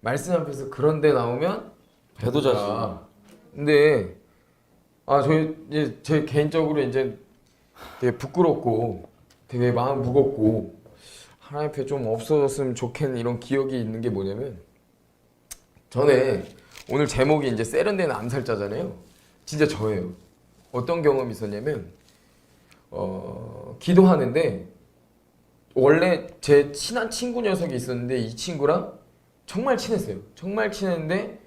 말씀 앞에서 그런 데 나오면 배도자지. 근데 아 저희 이제 제 개인적으로 이제 되게 부끄럽고 되게 마음 무겁고 하나님 앞에 좀 없어졌으면 좋겠는 이런 기억이 있는 게 뭐냐면 전에 오늘 제목이 이제 세련된 암살자잖아요. 진짜 저예요. 어떤 경험이 있었냐면 어 기도하는데 원래 제 친한 친구 녀석이 있었는데 이 친구랑 정말 친했어요. 정말 친했는데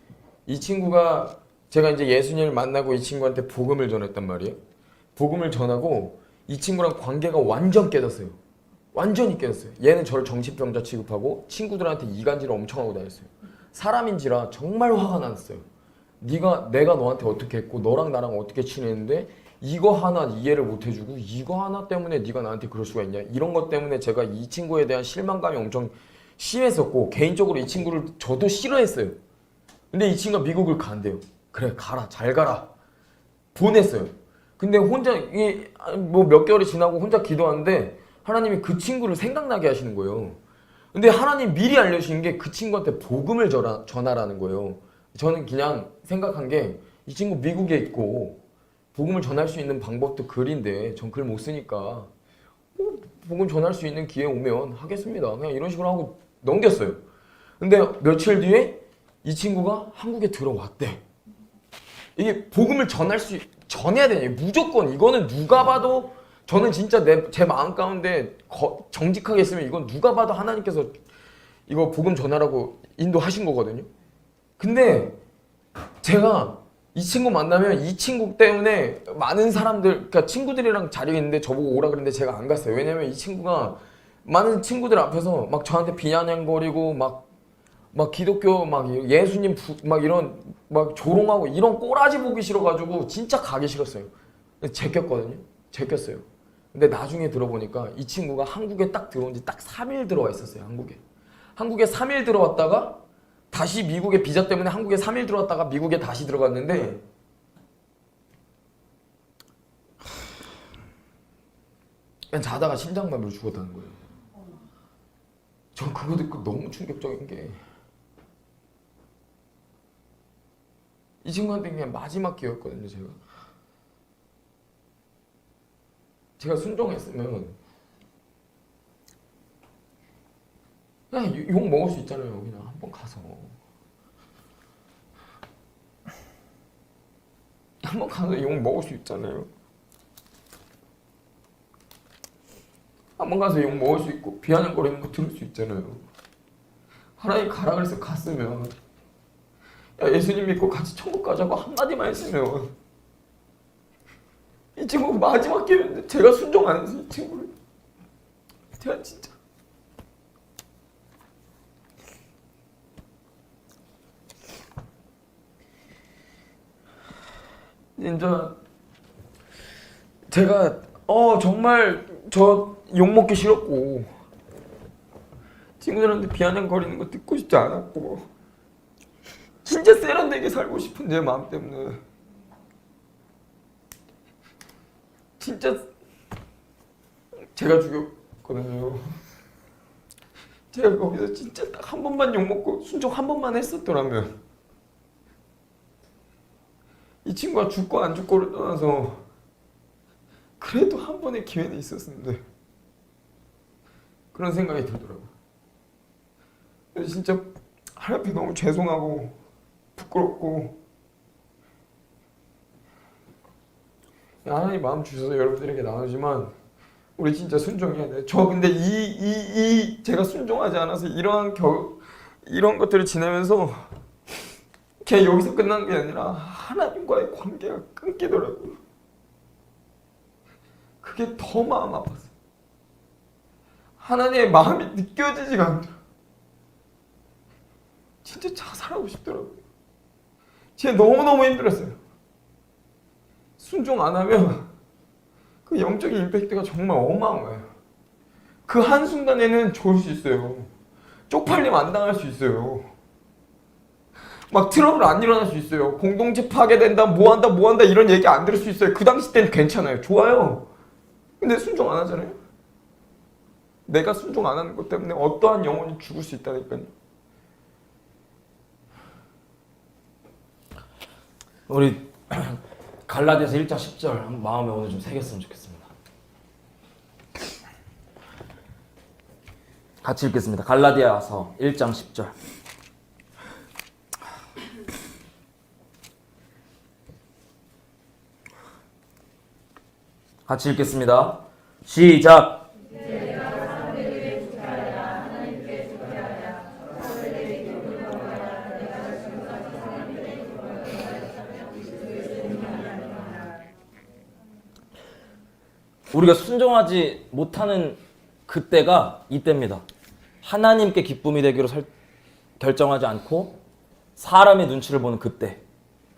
이 친구가 제가 이제 예수님을 만나고 이 친구한테 복음을 전했단 말이에요. 복음을 전하고 이 친구랑 관계가 완전 깨졌어요. 완전히 깨졌어요. 얘는 저를 정신병자 취급하고 친구들한테 이간질을 엄청 하고 다녔어요. 사람인지라 정말 화가 났어요. 네가 내가 너한테 어떻게 했고 너랑 나랑 어떻게 친했는데 이거 하나 이해를 못 해주고 이거 하나 때문에 네가 나한테 그럴 수가 있냐 이런 것 때문에 제가 이 친구에 대한 실망감이 엄청 심했었고 개인적으로 이 친구를 저도 싫어했어요. 근데 이 친구가 미국을 간대요. 그래 가라 잘 가라 보냈어요. 근데 혼자 이게 뭐 몇 개월이 지나고 혼자 기도하는데 하나님이 그 친구를 생각나게 하시는 거예요. 근데 하나님 미리 알려주신 게 그 친구한테 복음을 전하, 전하라는 거예요. 저는 그냥 생각한 게 이 친구 미국에 있고 복음을 전할 수 있는 방법도 글인데 전 글 못 쓰니까 어, 복음 전할 수 있는 기회 오면 하겠습니다. 그냥 이런 식으로 하고 넘겼어요. 근데 며칠 뒤에 이 친구가 한국에 들어왔대. 이게 복음을 전할 수 전해야 되냐 무조건 이거는 누가 봐도 저는 진짜 내 제 마음 가운데 거- 정직하게 있으면 이건 누가 봐도 하나님께서 이거 복음 전하라고 인도하신 거거든요. 근데 제가 이 친구 만나면 이 친구 때문에 많은 사람들 그러니까 친구들이랑 자리에 있는데 저보고 오라 그랬는데 제가 안 갔어요. 왜냐면 이 친구가 많은 친구들 앞에서 막 저한테 비아냥거리고 막 막 기독교 막 예수님 부- 막 이런 막 조롱하고 이런 꼬라지 보기 싫어가지고 진짜 가기 싫었어요. 제꼈거든요. 제꼈어요. 근데 나중에 들어보니까 이 친구가 한국에 딱 들어온 지 딱 3일 들어와 있었어요. 한국에. 한국에 3일 들어왔다가 다시 미국에 비자 때문에 한국에 3일 들어왔다가 미국에 다시 들어갔는데 그냥 자다가 심장마비로 죽었다는 거예요. 전 그거 듣고 너무 충격적인 게 이 친구한테 그냥 마지막 기회였거든요, 제가. 제가 순종했으면 그냥 욕 먹을 수 있잖아요, 그냥 한 번 가서. 한 번 가서 욕 먹을 수 있잖아요. 한 번 가서 욕 먹을 수 있고 비아냥거리는 거 들을 수 있잖아요. 하나님 가라 그래서 갔으면 야 예수님 믿고 같이 천국 가자고 한마디만 했으면 이 친구 마지막 기회인데 제가 순종 안 해서 이 친구를 제가 진짜 진짜 제가 어 정말 저 욕 먹기 싫었고. 친구들한테 비아냥거리는 거 듣고 싶지 않았고. 진짜 세련되게 살고 싶은 내 마음 때문에. 진짜 제가 죽였거든요. 제가 거기서 진짜 딱 한 번만 욕 먹고 순종 한 번만 했었더라면. 이 친구가 죽고 안 죽고를 떠나서 그래도 한 번의 기회는 있었는데 그런 생각이 들더라고요. 진짜 하나님 너무 죄송하고 부끄럽고 하나님 마음 주셔서 여러분들에게 나누지만 우리 진짜 순종해야 돼. 저 근데 이 이 이 제가 순종하지 않아서 이러한 겨 이런 것들을 지내면서 그냥 여기서 끝난 게 아니라 하나님과의 관계가 끊기더라고요. 그게 더 마음 아팠어요. 하나님의 마음이 느껴지지가 않더라고요. 진짜 자살하고 싶더라고요. 진짜 너무너무 힘들었어요. 순종 안 하면 그 영적인 임팩트가 정말 어마어마해요. 그 한순간에는 좋을 수 있어요. 쪽팔림 안 당할 수 있어요. 막 트러블 안 일어날 수 있어요. 공동체 파괴된다, 뭐 한다, 뭐 한다 이런 얘기 안 들을 수 있어요. 그 당시 때는 괜찮아요. 좋아요. 근데 순종 안 하잖아요. 내가 순종 안 하는 것 때문에 어떠한 영혼이 죽을 수 있다니까요. 우리 갈라디아서 1장 10절 마음에 오늘 좀 새겼으면 좋겠습니다. 같이 읽겠습니다. 갈라디아서 1장 10절. 같이 읽겠습니다. 시작. 우리가 순종하지 못하는 그때가 이때입니다. 하나님께 기쁨이 되기로 설- 결정하지 않고 사람의 눈치를 보는 그때.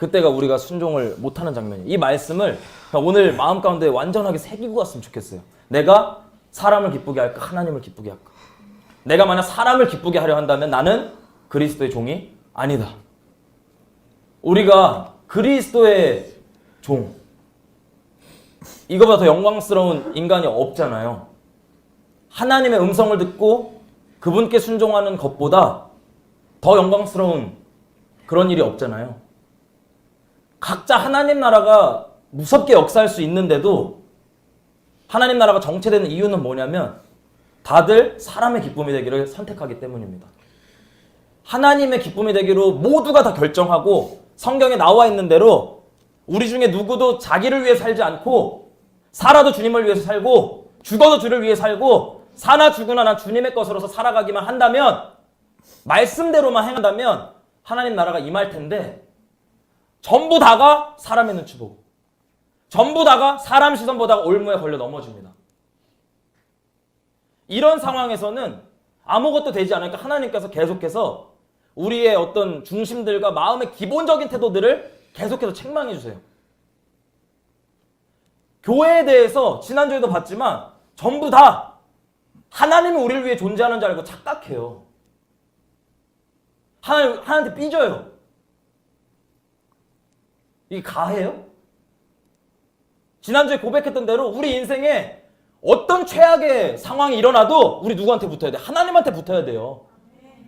그때가 우리가 순종을 못하는 장면이에요. 이 말씀을 오늘 마음 가운데 완전하게 새기고 갔으면 좋겠어요. 내가 사람을 기쁘게 할까? 하나님을 기쁘게 할까? 내가 만약 사람을 기쁘게 하려 한다면 나는 그리스도의 종이 아니다. 우리가 그리스도의 종, 이거보다 더 영광스러운 인간이 없잖아요. 하나님의 음성을 듣고 그분께 순종하는 것보다 더 영광스러운 그런 일이 없잖아요. 각자 하나님 나라가 무섭게 역사할 수 있는데도 하나님 나라가 정체되는 이유는 뭐냐면 다들 사람의 기쁨이 되기를 선택하기 때문입니다. 하나님의 기쁨이 되기로 모두가 다 결정하고 성경에 나와 있는 대로 우리 중에 누구도 자기를 위해 살지 않고 살아도 주님을 위해서 살고 죽어도 주를 위해 살고 사나 죽으나 난 주님의 것으로서 살아가기만 한다면 말씀대로만 행한다면 하나님 나라가 임할 텐데 전부 다가 사람의 눈치 보고 전부 다가 사람 시선 보다가 올무에 걸려 넘어집니다. 이런 상황에서는 아무것도 되지 않으니까 하나님께서 계속해서 우리의 어떤 중심들과 마음의 기본적인 태도들을 계속해서 책망해 주세요. 교회에 대해서 지난주에도 봤지만 전부 다 하나님이 우리를 위해 존재하는 줄 알고 착각해요. 하나님, 하나님한테 삐져요. 이게 가해요? 지난주에 고백했던 대로 우리 인생에 어떤 최악의 상황이 일어나도 우리 누구한테 붙어야 돼? 하나님한테 붙어야 돼요.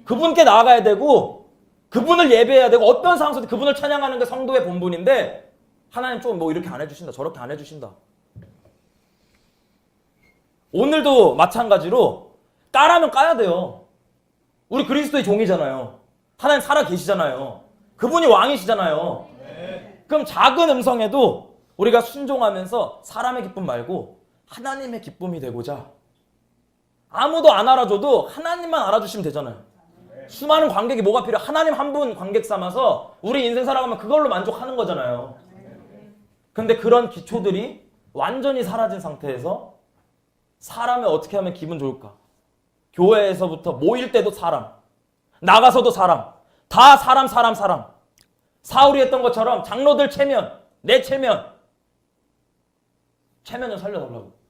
그분께 나아가야 되고 그분을 예배해야 되고 어떤 상황 속에 그분을 찬양하는 게 성도의 본분인데 하나님 좀 뭐 이렇게 안 해주신다 저렇게 안 해주신다 오늘도 마찬가지로 까라면 까야 돼요 우리 그리스도의 종이잖아요 하나님 살아 계시잖아요 그분이 왕이시잖아요 그럼 작은 음성에도 우리가 순종하면서 사람의 기쁨 말고 하나님의 기쁨이 되고자 아무도 안 알아줘도 하나님만 알아주시면 되잖아요 수많은 관객이 뭐가 필요해? 하나님 한 분 관객 삼아서 우리 인생 살아가면 그걸로 만족하는 거잖아요. 근데 그런 기초들이 완전히 사라진 상태에서 사람을 어떻게 하면 기분 좋을까? 교회에서부터 모일 때도 사람, 나가서도 사람, 다 사람, 사람, 사람. 사울이 했던 것처럼 장로들 체면, 내 체면, 체면 좀 살려달라고.